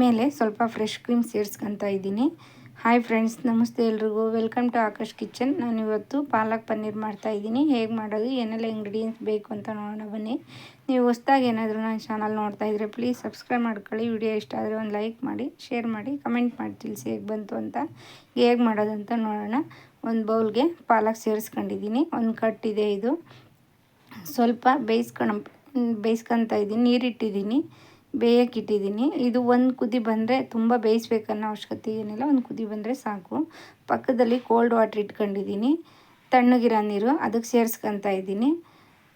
ಮೇಲೆ ಸ್ವಲ್ಪ fresh cream ಸೇರಿಸ್ಕೊತಾ ಇದ್ದೀನಿ. ಹಾಯ್ ಫ್ರೆಂಡ್ಸ್ ನಮಸ್ತೆ ಎಲ್ರಿಗೂ. ವೆಲ್ಕಮ್ ಟು ಆಕಾಶ್ ಕಿಚನ್ ನಾನು ಇವತ್ತು ಪಾಲಕ್ ಪನ್ನೀರ್ ಮಾಡ್ತಾ ಇದ್ದೀನಿ. ಹೇಗೆ ಮಾಡೋದು, ಏನೆಲ್ಲ ಇಂಗ್ರೀಡಿಯೆಂಟ್ಸ್ ಬೇಕು ಅಂತ ನೋಡೋಣ ಬನ್ನಿ. ನೀವು ಹೊಸ್ದಾಗಿ ಏನಾದರೂ ನನ್ನ ಚಾನಲ್ ನೋಡ್ತಾ ಇದ್ದರೆ ಪ್ಲೀಸ್ ಸಬ್ಸ್ಕ್ರೈಬ್ ಮಾಡ್ಕೊಳ್ಳಿ. ವಿಡಿಯೋ ಇಷ್ಟ ಆದರೆ ಒಂದು ಲೈಕ್ ಮಾಡಿ ಶೇರ್ ಮಾಡಿ ಕಮೆಂಟ್ ಮಾಡಿ. ತಿಳಿಸಿ ಹೇಗೆ ಬಂತು ಅಂತ, ಹೇಗೆ ಮಾಡೋದು ಅಂತ ನೋಡೋಣ. ಒಂದು ಬೌಲ್ಗೆ ಪಾಲಕ್ ಸೇರಿಸ್ಕೊಂಡಿದ್ದೀನಿ. ಒಂದು ಕಟ್ ಇದೆ ಇದು. ಸ್ವಲ್ಪ ಬೇಯಿಸ್ಕೊಂಡು ಬೇಯಿಸ್ಕೊತಾ ಇದ್ದೀನಿ. ನೀರಿಟ್ಟಿದ್ದೀನಿ. ಬೇಯಕ್ಕೆ ಇಟ್ಟಿದ್ದೀನಿ. ಇದು ಒಂದು ಕುದಿ ಬಂದರೆ ತುಂಬ ಬೇಯಿಸ್ಬೇಕನ್ನೋ ಅವಶ್ಯಕತೆ ಏನಿಲ್ಲ. ಒಂದು ಕುದಿ ಬಂದರೆ ಸಾಕು. ಪಕ್ಕದಲ್ಲಿ ಕೋಲ್ಡ್ ವಾಟ್ರ್ ಇಟ್ಕೊಂಡಿದ್ದೀನಿ. ತಣ್ಣಗಿರೋ ನೀರು ಅದಕ್ಕೆ ಸೇರಿಸ್ಕೊತಾ ಇದ್ದೀನಿ.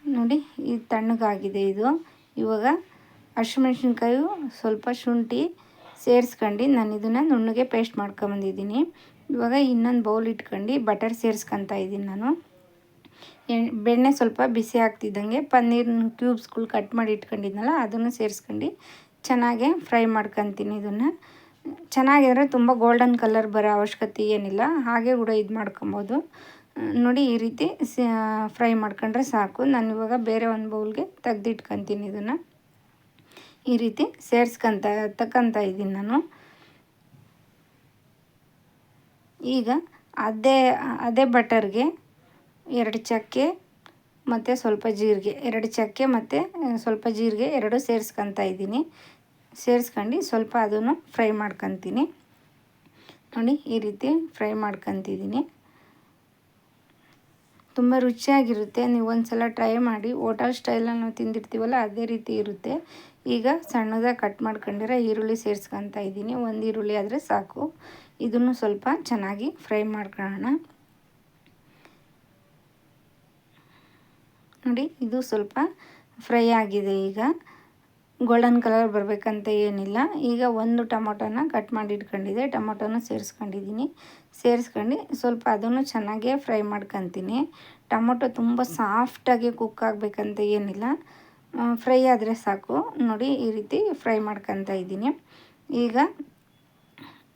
ನೋಡಿ ಇದು ತಣ್ಣಗಾಗಿದೆ ಇದು. ಇವಾಗ ಹಸಿಮೆಣ್ಸಿನ್ಕಾಯು ಸ್ವಲ್ಪ ಶುಂಠಿ ಸೇರಿಸ್ಕೊಂಡು ನಾನು ಇದನ್ನು ನುಣ್ಣಗೆ ಪೇಸ್ಟ್ ಮಾಡ್ಕೊಂಬಂದಿದ್ದೀನಿ ಇವಾಗ ಇನ್ನೊಂದು ಬೌಲ್ ಇಟ್ಕೊಂಡು ಬಟರ್ ಸೇರಿಸ್ಕೊತಾ ಇದ್ದೀನಿ ನಾನು. ಬೆಣ್ಣೆ ಸ್ವಲ್ಪ ಬಿಸಿ ಆಗ್ತಿದ್ದಂಗೆ ಪನ್ನೀರ್ ಕ್ಯೂಬ್ಸ್ಗಳು ಕಟ್ ಮಾಡಿ ಇಟ್ಕೊಂಡಿದ್ನಲ್ಲ, ಅದನ್ನು ಸೇರಿಸ್ಕೊಂಡು ಚೆನ್ನಾಗೆ ಫ್ರೈ ಮಾಡ್ಕೊತೀನಿ ಇದನ್ನು. ಚೆನ್ನಾಗಿದ್ರೆ ತುಂಬ ಗೋಲ್ಡನ್ ಕಲರ್ ಬರೋ ಅವಶ್ಯಕತೆ ಏನಿಲ್ಲ, ಹಾಗೆ ಕೂಡ ಇದು ಮಾಡ್ಕೊಬೋದು. ನೋಡಿ, ಈ ರೀತಿ ಫ್ರೈ ಮಾಡ್ಕೊಂಡ್ರೆ ಸಾಕು. ನಾನು ಇವಾಗ ಬೇರೆ ಒಂದು ಬೌಲ್ಗೆ ತೆಗ್ದಿಟ್ಕೊತೀನಿ ಇದನ್ನು. ಈ ರೀತಿ ಸೇರಿಸ್ಕೊಂತ, ತಕ್ಕಂತ ಇದ್ದೀನಿ ನಾನು. ಈಗ ಅದೇ ಅದೇ ಬಟರ್ಗೆ ಎರಡು ಚಕ್ಕೆ ಮತ್ತು ಸ್ವಲ್ಪ ಜೀರಿಗೆ, ಎರಡು ಚಕ್ಕೆ ಮತ್ತು ಸ್ವಲ್ಪ ಜೀರಿಗೆ ಎರಡು ಸೇರಿಸ್ಕೊತಾ ಇದ್ದೀನಿ. ಸೇರಿಸ್ಕೊಂಡು ಸ್ವಲ್ಪ ಅದನ್ನು ಫ್ರೈ ಮಾಡ್ಕೊತೀನಿ. ನೋಡಿ, ಈ ರೀತಿ ಫ್ರೈ ಮಾಡ್ಕೊತಿದ್ದೀನಿ. ತುಂಬ ರುಚಿಯಾಗಿರುತ್ತೆ. ನೀವು ಒಂದು ಸಲ ಟ್ರೈ ಮಾಡಿ, ಹೋಟೆಲ್ ಸ್ಟೈಲಲ್ಲಿ ನಾವು ತಿಂದಿರ್ತೀವಲ್ಲ, ಅದೇ ರೀತಿ ಇರುತ್ತೆ. ಈಗ ಸಣ್ಣದಾಗಿ ಕಟ್ ಮಾಡ್ಕೊಂಡಿರೋ ಈರುಳ್ಳಿ ಸೇರಿಸ್ಕೊತಾ ಇದ್ದೀನಿ. ಒಂದು ಈರುಳ್ಳಿ ಆದರೆ ಸಾಕು. ಇದನ್ನು ಸ್ವಲ್ಪ ಚೆನ್ನಾಗಿ ಫ್ರೈ ಮಾಡ್ಕೊಳ್ಳೋಣ. ನೋಡಿ, ಇದು ಸ್ವಲ್ಪ ಫ್ರೈ ಆಗಿದೆ ಈಗ. ಗೋಲ್ಡನ್ ಕಲರ್ ಬರಬೇಕಂತ ಏನಿಲ್ಲ. ಈಗ ಒಂದು ಟೊಮೊಟೊನ ಕಟ್ ಮಾಡಿ ಇಟ್ಕೊಂಡಿದ್ದೆ. ಟೊಮೊಟೊನ ಸೇರಿಸ್ಕೊಂಡಿದ್ದೀನಿ. ಸೇರಿಸ್ಕೊಂಡು ಸ್ವಲ್ಪ ಅದನ್ನು ಚೆನ್ನಾಗೇ ಫ್ರೈ ಮಾಡ್ಕೊತೀನಿ. ಟೊಮೊಟೊ ತುಂಬ ಸಾಫ್ಟಾಗಿ ಕುಕ್ ಆಗಬೇಕಂತ ಏನಿಲ್ಲ. ಫ್ರೈ ಆದರೆ ಸಾಕು. ನೋಡಿ, ಈ ರೀತಿ ಫ್ರೈ ಮಾಡ್ಕೊತ ಇದ್ದೀನಿ. ಈಗ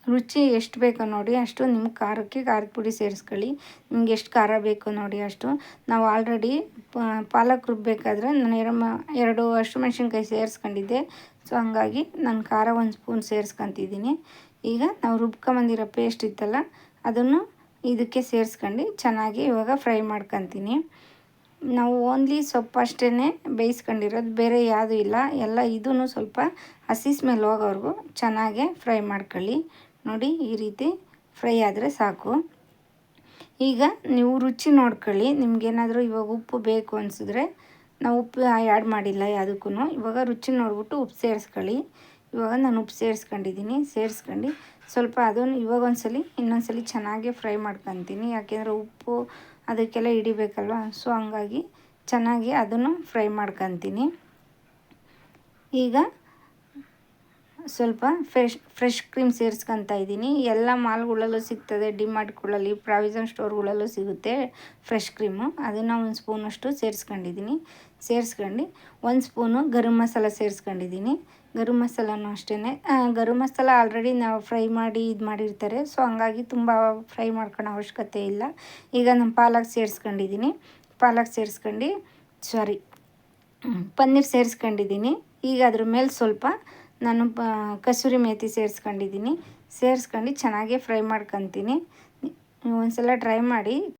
ರುಚಿ ಎಷ್ಟು ಬೇಕೋ ನೋಡಿ ಅಷ್ಟು ನಿಮ್ಮ ಖಾರಕ್ಕೆ ಖಾರದ ಪುಡಿ ಸೇರಿಸ್ಕೊಳ್ಳಿ. ನಿಮ್ಗೆ ಎಷ್ಟು ಖಾರ ಬೇಕು ನೋಡಿ ಅಷ್ಟು. ನಾವು ಆಲ್ರೆಡಿ ಪಾಲಕ್ ರುಬ್ಬಬೇಕಾದ್ರೆ ನಾನು ಎರಡು ಎರಡು ಹಸಿಮೆಣ್ಸಿನ್ಕಾಯಿ ಸೇರಿಸ್ಕೊಂಡಿದ್ದೆ. ಸೊ ಹಂಗಾಗಿ ನಾನು ಖಾರ ಒಂದು ಸ್ಪೂನ್ ಸೇರಿಸ್ಕೊತಿದ್ದೀನಿ. ಈಗ ನಾವು ರುಬ್ಕೊಂಬಂದಿರೋ ಪೇಸ್ಟ್ ಇತ್ತಲ್ಲ, ಅದನ್ನು ಇದಕ್ಕೆ ಸೇರಿಸ್ಕೊಂಡು ಚೆನ್ನಾಗಿ ಇವಾಗ ಫ್ರೈ ಮಾಡ್ಕೊತೀನಿ. ನಾವು ಓನ್ಲಿ ಸೊಪ್ಪು ಅಷ್ಟೇ ಬೇಯಿಸ್ಕೊಂಡಿರೋದು, ಬೇರೆ ಯಾವುದೂ ಇಲ್ಲ. ಎಲ್ಲ ಇದೂ ಸ್ವಲ್ಪ ಹಸಿ ಸ್ಮೆಲ್ ಹೋಗೋವರೆಗೂ ಚೆನ್ನಾಗೆ ಫ್ರೈ ಮಾಡ್ಕೊಳ್ಳಿ. ನೋಡಿ ಈ ರೀತಿ ಫ್ರೈ ಆದರೆ ಸಾಕು. ಈಗ ನೀವು ರುಚಿ ನೋಡ್ಕೊಳ್ಳಿ. ನಿಮಗೇನಾದರೂ ಇವಾಗ ಉಪ್ಪು ಬೇಕು ಅನಿಸಿದ್ರೆ ನಾವು ಉಪ್ಪು ಆ್ಯಡ್ ಮಾಡಿಲ್ಲ ಯಾವುದಕ್ಕೂ ಇವಾಗ ರುಚಿ ನೋಡ್ಬಿಟ್ಟು ಉಪ್ಪು ಸೇರಿಸ್ಕೊಳ್ಳಿ. ಇವಾಗ ನಾನು ಉಪ್ಪು ಸೇರಿಸ್ಕೊಂಡಿದ್ದೀನಿ ಸೇರಿಸ್ಕೊಂಡು ಸ್ವಲ್ಪ ಅದನ್ನು ಇವಾಗ ಒಂದ್ಸಲಿ, ಇನ್ನೊಂದ್ಸಲಿ ಚೆನ್ನಾಗಿ ಫ್ರೈ ಮಾಡ್ಕೊತೀನಿ. ಯಾಕೆಂದರೆ ಉಪ್ಪು ಅದಕ್ಕೆಲ್ಲ ಹಿಡಿಬೇಕಲ್ವ? ಸೊ ಹಂಗಾಗಿ ಚೆನ್ನಾಗಿ ಅದನ್ನು ಫ್ರೈ ಮಾಡ್ಕೊತೀನಿ. ಈಗ ಸ್ವಲ್ಪ ಫ್ರೆಶ್ ಫ್ರೆಶ್ ಕ್ರೀಮ್ ಸೇರಿಸ್ಕೊತಾ ಇದ್ದೀನಿ. ಎಲ್ಲ ಮಾಲ್ಗಳಲ್ಲೂ ಸಿಗ್ತದೆ, ಡಿಮಾರ್ಟ್ಗಳಲ್ಲಿ ಪ್ರಾವಿಷನ್ ಸ್ಟೋರ್ಗಳಲ್ಲೂ ಸಿಗುತ್ತೆ ಫ್ರೆಶ್ ಕ್ರೀಮು ಅದನ್ನು ಒಂದು ಸ್ಪೂನಷ್ಟು ಸೇರಿಸ್ಕೊಂಡಿದ್ದೀನಿ. ಸೇರಿಸ್ಕೊಂಡು ಒಂದು ಸ್ಪೂನು ಗರಂ ಮಸಾಲ ಸೇರಿಸ್ಕೊಂಡಿದ್ದೀನಿ. ಗರಂ ಮಸಾಲನೂ ಅಷ್ಟೇ ಗರಂ ಮಸಾಲ ಆಲ್ರೆಡಿ ನಾವು ಫ್ರೈ ಮಾಡಿ ಇದು ಮಾಡಿರ್ತಾರೆ. ಸೊ ಹಂಗಾಗಿ ತುಂಬ ಫ್ರೈ ಮಾಡ್ಕೊಳ್ಳೋ ಅವಶ್ಯಕತೆ ಇಲ್ಲ. ಈಗ ನಾನು ಪಾಲಕ್ ಸೇರಿಸ್ಕೊಂಡಿದ್ದೀನಿ. ಪಾಲಕ್ ಸೇರಿಸ್ಕೊಂಡು ಸಾರಿ ಪನ್ನೀರ್ ಸೇರಿಸ್ಕೊಂಡಿದ್ದೀನಿ. ಈಗ ಅದ್ರ ಮೇಲೆ ಸ್ವಲ್ಪ ನಾನು ಪ ಕಸೂರಿ ಮೇಥಿ ಸೇರಿಸ್ಕೊಂಡಿದ್ದೀನಿ. ಸೇರಿಸ್ಕೊಂಡು ಚೆನ್ನಾಗಿ ಫ್ರೈ ಮಾಡ್ಕೊತೀನಿ. ಒಂದು ಸಲ ಟ್ರೈ ಮಾಡಿ.